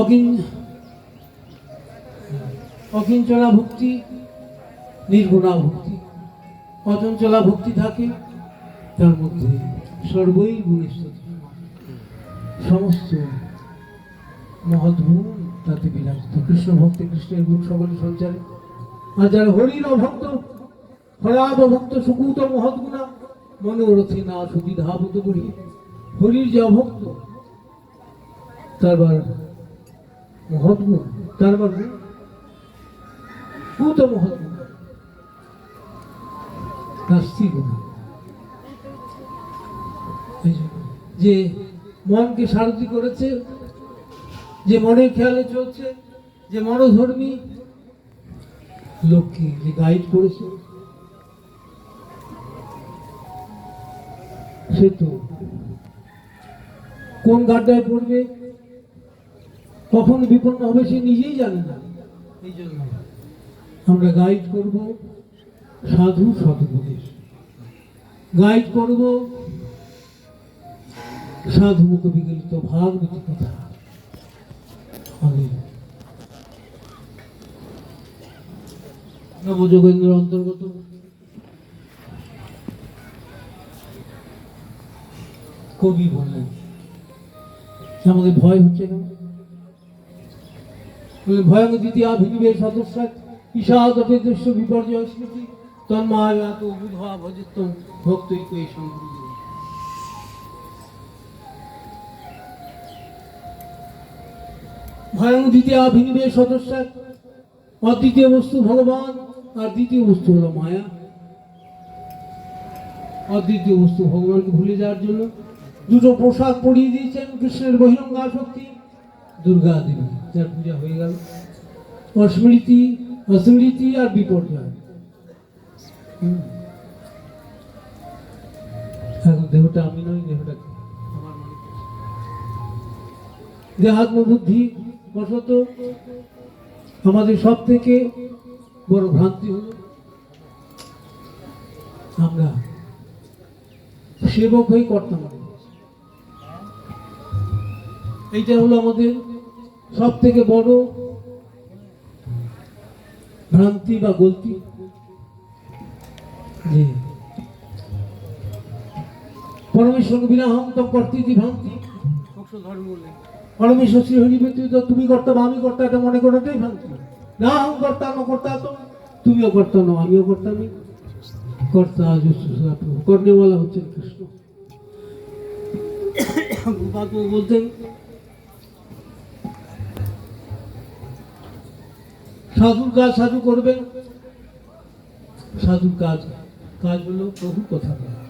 অকিন অকিঞ্চনা ভক্তি, নির্গুণা ভক্তি। অচঞ্চলা ভক্তি থাকে, তার মধ্যে সর্বই গুণেশ্বর সমস্ত মহৎ গুণ তাতে বিরাজিত। কৃষ্ণ ভক্তি কৃষ্ণের গুণ সকলে সঞ্চারে। আর যারা হরিণ ভক্ত হরাব ভক্ত, সুকুত মহৎ গুণা মনোরথে না সুধি ধাবত করি। হরির যে অভক্ত, তারবার গুণ যে মনকে সারথি করেছে, যে মনের খেয়ালে চলছে, যে মনোধর্মী লোককে যে গাইড করেছে, সে তো কোন গাড্ডায় পড়বে? কখন বিপন্ন হবে সে নিজেই জানে না। এই জন্য আমরা গাইড করব সাধু সদুপদেশ গাইড করব সাধু মুখ বিগলিত ভাগবতী কথা। নবযোগেন্দ্র অন্তর্গত। কবি বললেন আমাদের ভয় হচ্ছে না? ভয়ং দ্বিতীয় ভিনিবেশ সদস্য অপেদস্য বিপর্যয় স্মৃতি তন্মায়াত বুধা এই সম্পূর্ণ ভয়ং দ্বিতীয় ভিনিবেশ সদস্য, অদ্বিতীয় বস্তু ভগবান, আর দ্বিতীয় বস্তু হলো মায়া। অদ্বিতীয় বস্তু ভগবানকে ভুলে যাওয়ার জন্য দুটো পোশাক পরিয়ে দিয়েছেন, কৃষ্ণের বহিরঙ্গা শক্তি, দুর্গা দেবী। যার পূজা হয়ে গেল অস্মৃতি অস্মৃতি আর বিপর্যয়। এখন দেহটা আমি নই, দেহটা? আমার মনে দেহাত্ম বুদ্ধি বশত আমাদের সব থেকে বড় ভ্রান্তি হলো আমরা সেবক হয়ে কর্তা এইটা হলো আমাদের সব থেকে বড় ভ্রান্তি বা গলতি? যে পরমেশ্বর বিনা হম তম কর্তৃতি ভ্রান্তি। পরমেশ্বর শ্রী হরি ব্যতীত তুমি কর্তা বা আমি কর্তা, এটা মনে করাটাই ভ্রান্তি। না হম কর্তা, ন কর্তা তো তুমিও কর্তা নও, আমিও কর্তা নেই। কর্তা কর্ণেওয়ালা হচ্ছেন কৃষ্ণ। বলতেন সাধুর কাজ সাধু করবেন। সাধুর কাজ কাজ হলো প্রভু কথা বলা।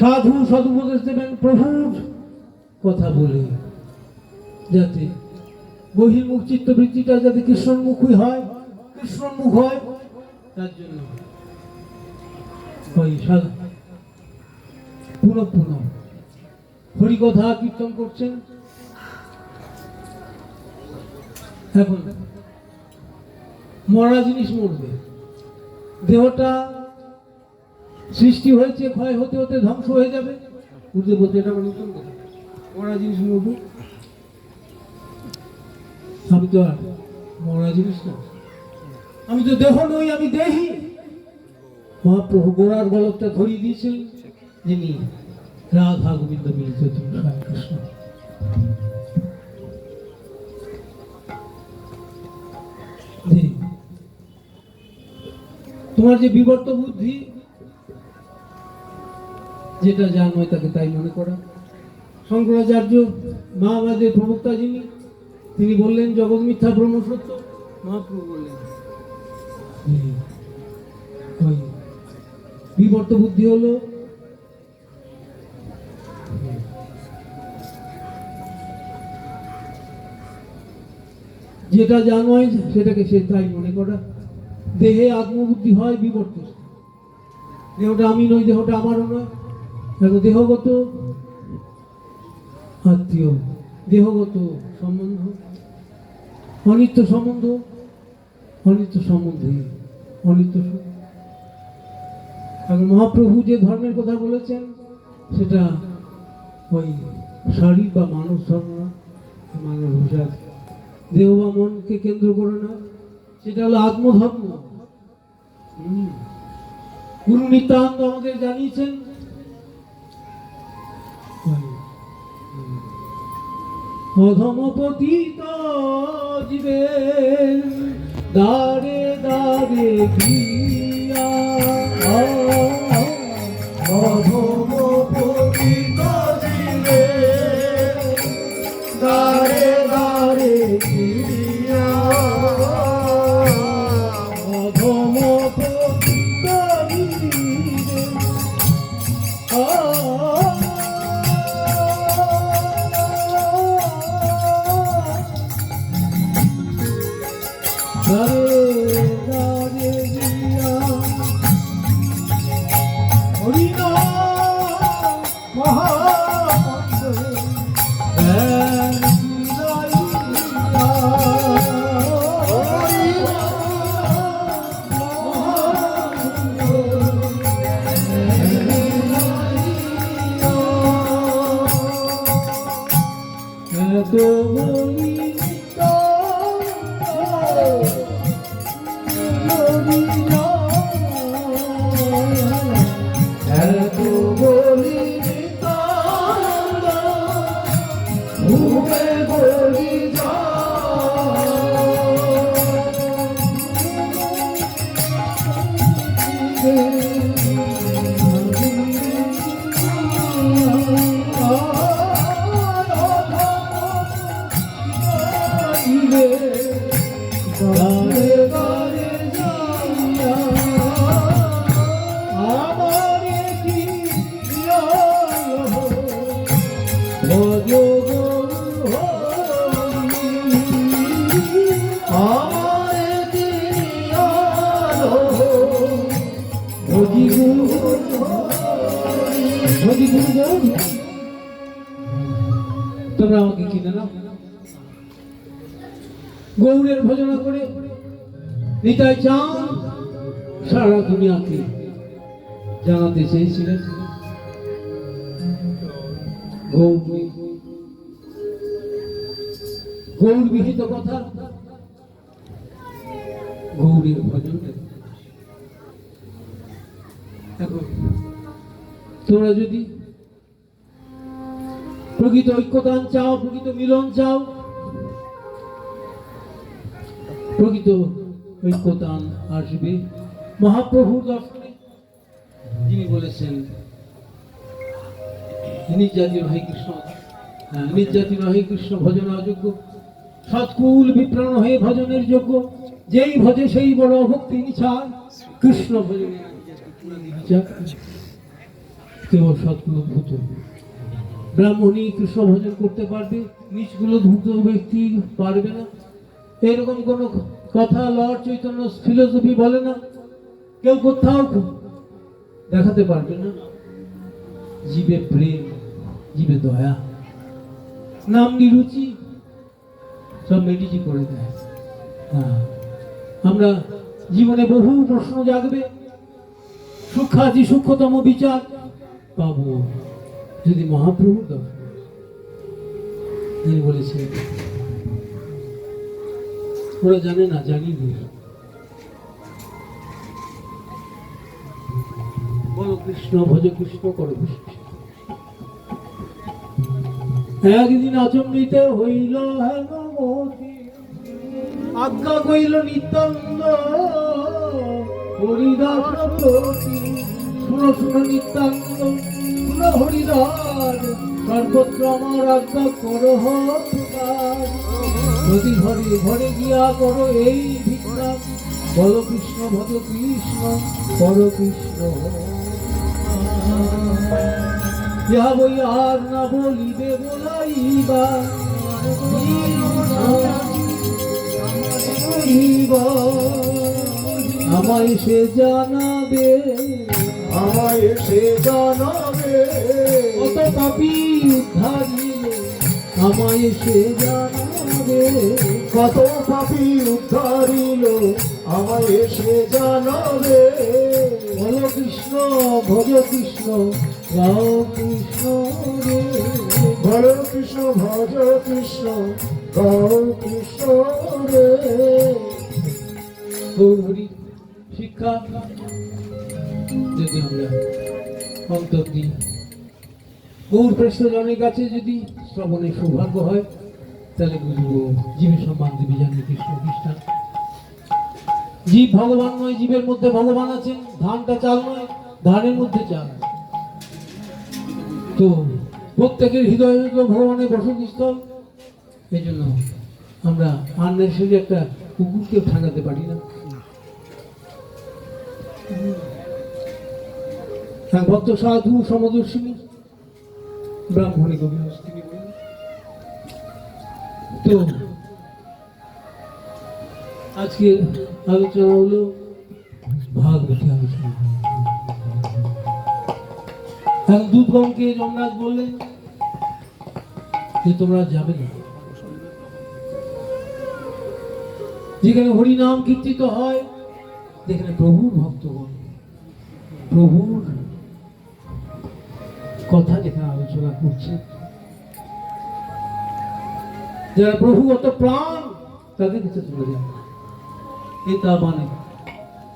সাধু সাধু উপদেশ দেবেন প্রভুর কথা বলে। যাতে বহির্মুখ চিত্তবৃত্তিটা যাতে কৃষ্ণন্মুখী হয় কৃষ্ণন্মুখ হয়, তার জন্য ওই সাধু। পুনঃ হরিকথা কীর্তন করছেন। এখন মরা জিনিস মরবে। দেহটা সৃষ্টি হয়েছে, ক্ষয় হতে হতে ধ্বংস হয়ে যাবে। বলতে এটা মরা জিনিস মরবে। আমি তো আর মরা জিনিস না। আমি তো দেহ নই, আমি দেহি। মহাপ্রভু গোড়ার গলতটা ধরিয়ে দিয়েছিলেন। যিনি রাধা গোবিন্দ মিলিত কৃষ্ণ। তোমার যে বিবর্ত বুদ্ধি, যেটা যা নয় তাকে তাই মনে করা শঙ্করাচার্য মহাবাদের প্রবক্তা যিনি, তিনি বললেন, জগৎ মিথ্যা, ব্রহ্ম সত্য মহাপ্রভু বললেন। বিবর্ত বুদ্ধি হলো যেটা যা সেটাকে সে তাই মনে করা দেহে আত্মবুদ্ধি হয় বিবর্ত। দেহটা আমি নই দেহটা আমারও নয়। দেখো, দেহগত আত্মীয়, দেহগত সম্বন্ধ, অনিত্য সম্বন্ধ, অনিত্য সম্বন্ধে, অনিত্য এখন মহাপ্রভু যে ধর্মের কথা বলেছেন, সেটা ওই শারীর বা মানব ধর্ম মানব হিসাব দেহ বা মনকে কেন্দ্র করে না। সেটা হলো আত্মধর্ম। গুরু নিত্যানন্দ আমাদের জানিয়েছেন? অধমপতিত জীবের দারে দারে গিয়া অধমপতিত বলি তোমরা আমাকে কিনে নাও গৌরের ভজনা করে নিতাই চাঁদ সারা দুনিয়াকে জানাতে চেয়েছিলেন গৌর গৌর বিহিত কথা তোমরা যদি প্রকৃত ঐক্যদান চাও প্রকৃত মিলন চাও প্রকৃত ঐক্যতান আসবে। মহাপ্রভুর দর্শনে যিনি বলেছেন নির্যাতির হয়ে কৃষ্ণ হ্যাঁ, নির্যাতির হয়ে কৃষ্ণ ভজন অযোগ্য সৎকুল বিপ্রাণ হয়ে ভজনের যোগ্য যেই ভজে সেই বড় ভক্তি নিছায় কৃষ্ণ ভজনে। কেবল সৎগুলো ভূত। ব্রাহ্মণী কৃষ্ণ ভজন করতে পারবে? নিচগুলো ধূত ব্যক্তি পারবে না। এরকম কোন কথা লর্ড চৈতন্য ফিলোসফি বলে না। কেউ কোথাও দেখাতে পারবে না। জীবে প্রেম, জীবে দয়া, নাম নিরুচি, সব মেডিজি করে দেয়। হ্যাঁ। আমরা জীবনে বহু প্রশ্ন জাগবে। সূক্ষাতি সূক্ষ্মতম বিচার। পাবো। যদি মহাপ্রভুর দর্শন তিনি বলেছেন, ওরা জানে না, জানি না। কৃষ্ণ, ভজ কৃষ্ণ একদিন আচম্বিত হইল আজ্ঞা কইল নিত্যানন্দ হরিদাস প্রতি শুনো শুনো নিত্যানন্দ শুনো হরিদাস সর্বত্র আমার আজ্ঞা করো প্রকাশ ঘরে ঘরে গিয়া করো এই ভিক্ষা বল কৃষ্ণ ভজ কৃষ্ণ কর কৃষ্ণ ইহা বই আর না বলিবে বলাইবা। আমায় সে জানাবে। আমায় সে জানাবে। কত পাপি উদ্ধারিলে আমায় সে জানাবে। কত পাপি উদ্ধারিল আমায় সে জানাবে। বল কৃষ্ণ ভজ কৃষ্ণ গাও কৃষ্ণ রে। ভজ কৃষ্ণ ভজ কৃষ্ণ দাও কৃষ্ণ রে। শিক্ষা। যদি আমরা অন্তর দিই। গৌর প্রেষ্ঠজনের কাছে যদি শ্রবণের সৌভাগ্য হয়, তাহলে বুঝব জীবের সম্মান দিবি জানি কৃষ্ণ খ্রিস্টান জীব ভগবান নয়, জীবের মধ্যে ভগবান আছেন। ধানটা চাল নয়, ধানের মধ্যে চাল। তো প্রত্যেকের হৃদয়ে ভগবানের বসতিস্থল এই জন্য আমরা আন্নের শরীরে একটা কুকুরকে ঠাঙাতে পারি না। ভক্ত সাধু, সমদর্শিনী, ব্রাহ্মণী কবি। তো, আজকে আলোচনা হলো ভাগবতী আলোচনা এখন দুধগণকে যমরাজ বললেন যে, তোমরা যাবে না যেখানে হরিনাম কীর্তিত হয়, যেখানে প্রভুর ভক্তগণ, প্রভুর কথা যেখানে আলোচনা করছে। যারা প্রভুগত প্রাণ, তাদের কাছে চলে যান। এ তা মানে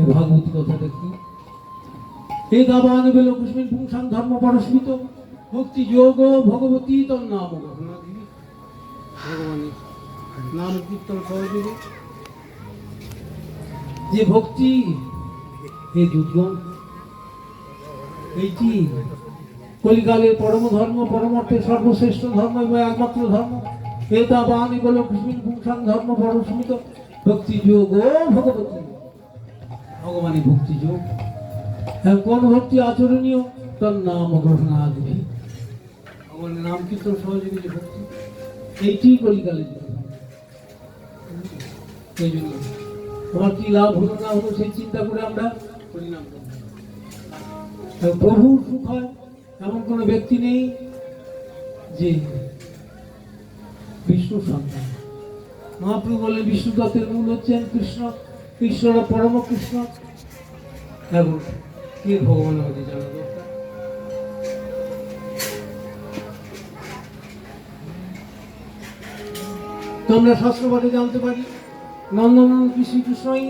এই ভাগবতী কথাটা কি এ তা মানে বেল কুষ্মিন পুংসাং ধর্ম পরস্মিত। ভক্তি যোগ ভগবতী তোর নাম নাম কীর্তন যে ভক্তি এই দুর্গম এইটি কলিকালের পরম ধর্ম পরমার্থের সর্বশ্রেষ্ঠ ধর্ম এবং একমাত্র ধর্ম। এটা বাণী বল কৃষ্ণ, পুংসাং ধর্ম পরস্মিত ভক্তি যোগ, ও ভগবতী। ভগবানের ভক্তি যোগ। হ্যাঁ কোন ভক্তি আচরণীয়? তার নাম ঘোষণা দিবি ভগবানের নাম কীর্তন সহযোগী ভক্তি। এইটি কলিকালের। এই জন্য। আমার কি লাভ হলো না হলো সেই চিন্তা করে আমরা পরিণাম প্রভুর সুখ হয়। এমন কোনো ব্যক্তি নেই যে বিষ্ণু সন্তান। মহাপ্রভু বলে বিষ্ণু তত্ত্বের মূল হচ্ছেন কৃষ্ণ ঈশ্বর পরম কৃষ্ণ। এবং কে ভগবান আমাদের জানা দরকার তো শাস্ত্র পাঠে জানতে পারি নন্দন নন্দনন্দন শ্রীকৃষ্ণই